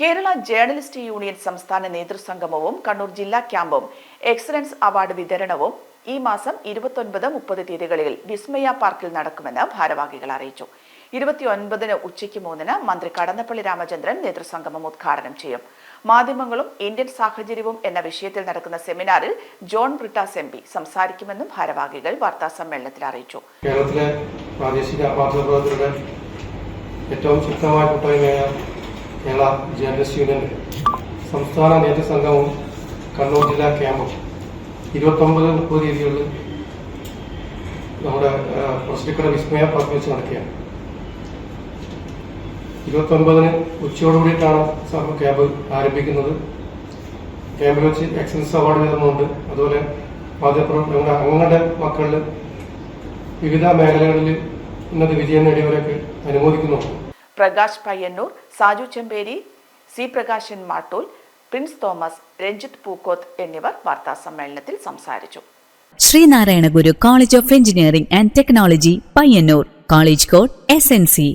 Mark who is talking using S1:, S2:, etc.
S1: Kerala journalist union സംസ്ഥാന നേതൃസംഗമവും കണ്ണൂർ ജില്ലാ ക്യാമ്പും എക്സലൻസ് അവാർഡ് വിതരണവും ഈ മാസം ഇരുപത്തൊൻപത് മുപ്പത് തീയതികളിൽ വിസ്മയ പാർക്കിൽ നടക്കുമെന്ന് ഭാരവാഹികൾ അറിയിച്ചു. ഇരുപത്തിയൊൻപതിന് ഉച്ചയ്ക്ക് മൂന്നിന് മന്ത്രി കടന്നപ്പള്ളി രാമചന്ദ്രൻ നേതൃസംഗമം ഉദ്ഘാടനം ചെയ്യും. മാധ്യമങ്ങളും ഇന്ത്യൻ സാഹചര്യവും എന്ന വിഷയത്തിൽ നടക്കുന്ന സെമിനാറിൽ ജോൺ ബ്രിട്ടാസ് എം പി സംസാരിക്കുമെന്നും ഭാരവാഹികൾ വാർത്താ സമ്മേളനത്തിൽ അറിയിച്ചു.
S2: കേരളത്തിലെ പ്രാദേശിക ഏറ്റവും ശക്തമായ കൂട്ടായ്മയായ കേരള ജേർണലിസ്റ്റ് യൂണിയന്റെ സംസ്ഥാന നേതൃസംഘവും കണ്ണൂർ ജില്ലാ ക്യാമ്പും. ഇരുപത്തൊമ്പത് മുപ്പത് തീയതികളിൽ നമ്മുടെ പ്രസിഡിക്കട വിസ്മയ പാർക്ക് വെച്ച് നടക്കുകയാണ്. ഇരുപത്തൊമ്പതിന് ഉച്ചയോടുകൂടിയിട്ടാണ് ക്യാമ്പ് ആരംഭിക്കുന്നത്. ക്യാമ്പിൽ വെച്ച് എക്സലൻസ് അവാർഡ് വിതരണമുണ്ട് അതുപോലെ മാധ്യമപ്രവർത്തനം നമ്മുടെ അംഗങ്ങളുടെ മക്കളിൽ വിവിധ മേഖലകളിൽ ഉന്നത വിജയം നേടിയവരൊക്കെ അനുമോദിക്കുന്നുണ്ട്.
S1: Prakash Payyanur Saju Chemperi C Prakashan Mattool Prince Thomas Ranjith Pookoth എന്നിവർ വാർത്താ സമ്മേളനത്തിൽ സംസാരിച്ചു.
S3: Sreenarayana Guru college of engineering and technology Payyannur college code S N C